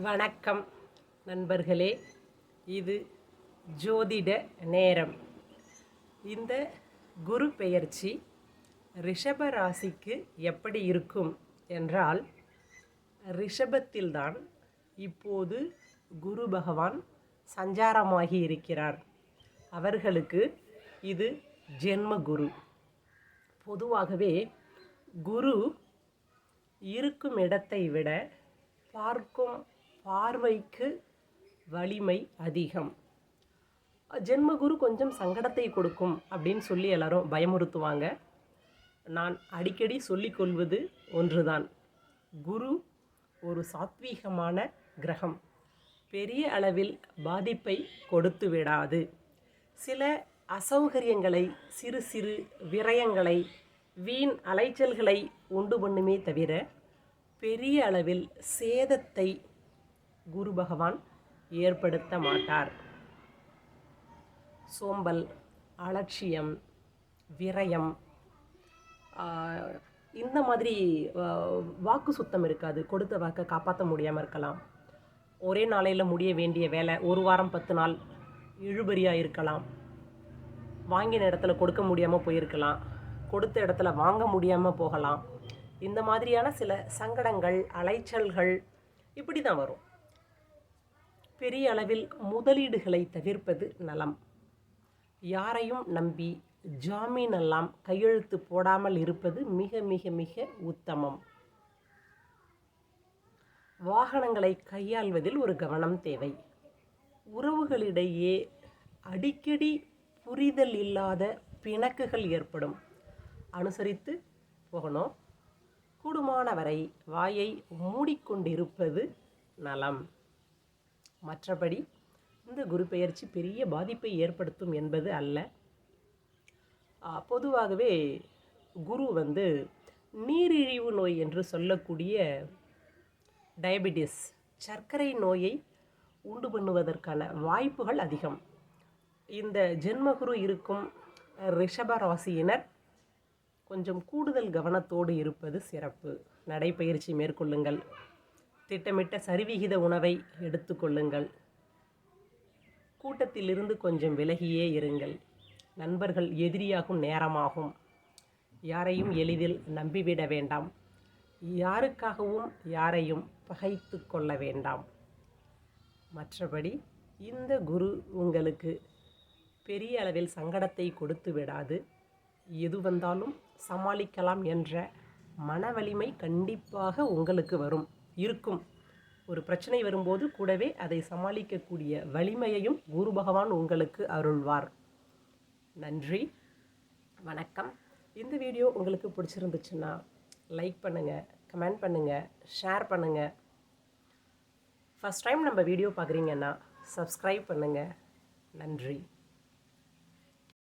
வணக்கம் நண்பர்களே. இது ஜோதிட நேரம். இந்த குரு பெயர்ச்சி ரிஷப ராசிக்கு எப்படி இருக்கும் என்றால் ரிஷபத்தில்தான் இப்போது குரு பகவான் சஞ்சாரமாகி இருக்கிறார். அவர்களுக்கு இது ஜென்ம குரு. பொதுவாகவே குரு இருக்கும் இடத்தை விட பார்க்கும் பார்வைக்கு வலிமை அதிகம். ஜென்மகுரு கொஞ்சம் சங்கடத்தை கொடுக்கும் அப்படின்னு சொல்லி எல்லாரும் பயமுறுத்துவாங்க. நான் அடிக்கடி சொல்லிக்கொள்வது ஒன்றுதான். குரு ஒரு சாத்வீகமான கிரகம். பெரிய அளவில் பாதிப்பை கொடுத்து விடாது. சில அசௌகரியங்களை சிறு சிறு விரயங்களை வீண் அலைச்சல்களை உண்டு பண்ணுமே தவிர பெரிய அளவில் சேதத்தை குரு பகவான் ஏற்படுத்த மாட்டார். சோம்பல் அலட்சியம் விரயம் இந்த மாதிரி வாக்கு சுத்தம் இருக்காது. கொடுத்த வாக்கை காப்பாற்ற முடியாமல் இருக்கலாம். ஒரே நாளையில் முடிய வேண்டிய வேலை ஒரு வாரம் பத்து நாள் இழுபறியாக இருக்கலாம். வாங்கின இடத்துல கொடுக்க முடியாமல் போயிருக்கலாம். கொடுத்த இடத்துல வாங்க முடியாமல் போகலாம். இந்த மாதிரியான சில சங்கடங்கள் அலைச்சல்கள் இப்படி தான் வரும். பெரிய அளவில் முதலீடுகளை தவிர்ப்பது நலம். யாரையும் நம்பி ஜாமீன் எல்லாம் கையெழுத்து போடாமல் இருப்பது மிக மிக மிக உத்தமம். வாகனங்களை கையாள்வதில் ஒரு கவனம் தேவை. உறவுகளிடையே அடிக்கடி புரிதல் இல்லாத பிணக்குகள் ஏற்படும். அனுசரித்து போகணும். கூடுமானவரை வாயை மூடிக்கொண்டிருப்பது நலம். மற்றபடி இந்த குரு பெயர்ச்சி பெரிய பாதிப்பை ஏற்படுத்தும் என்பது அல்ல. பொதுவாகவே குரு வந்து நீரிழிவு நோய் என்று சொல்லக்கூடிய டயபெட்டிஸ் சர்க்கரை நோயை உண்டு பண்ணுவதற்கான வாய்ப்புகள் அதிகம். இந்த ஜென்மகுரு இருக்கும் ரிஷப ராசியினர் கொஞ்சம் கூடுதல் கவனத்தோடு இருப்பது சிறப்பு. நடைப்பயிற்சி மேற்கொள்ளுங்கள். திட்டமிட்ட சரிவிகித உணவை எடுத்துக்கொள்ளுங்கள் கூட்டத்திலிருந்து கொஞ்சம் விலகியே இருங்கள். நண்பர்கள் எதிரியாகும் நேரமாகும். யாரையும் எளிதில் நம்பிவிட வேண்டாம். யாருக்காகவும் யாரையும் பகைத்து கொள்ள வேண்டாம். மற்றபடி இந்த குரு உங்களுக்கு பெரிய அளவில் சங்கடத்தை கொடுத்து விடாது. எது வந்தாலும் சமாளிக்கலாம் என்ற மன வலிமை கண்டிப்பாக உங்களுக்கு வரும். இருக்கும். ஒரு பிரச்சனை வரும்போது கூடவே அதை சமாளிக்கக்கூடிய வலிமையையும் குரு பகவான் உங்களுக்கு அருள்வார். நன்றி. வணக்கம். இந்த வீடியோ உங்களுக்கு பிடிச்சிருந்துச்சுன்னா லைக் பண்ணுங்கள் கமெண்ட் பண்ணுங்கள் ஷேர் பண்ணுங்கள் ஃபஸ்ட் டைம் நம்ம வீடியோ பார்க்குறீங்கன்னா சப்ஸ்கிரைப் பண்ணுங்கள் நன்றி.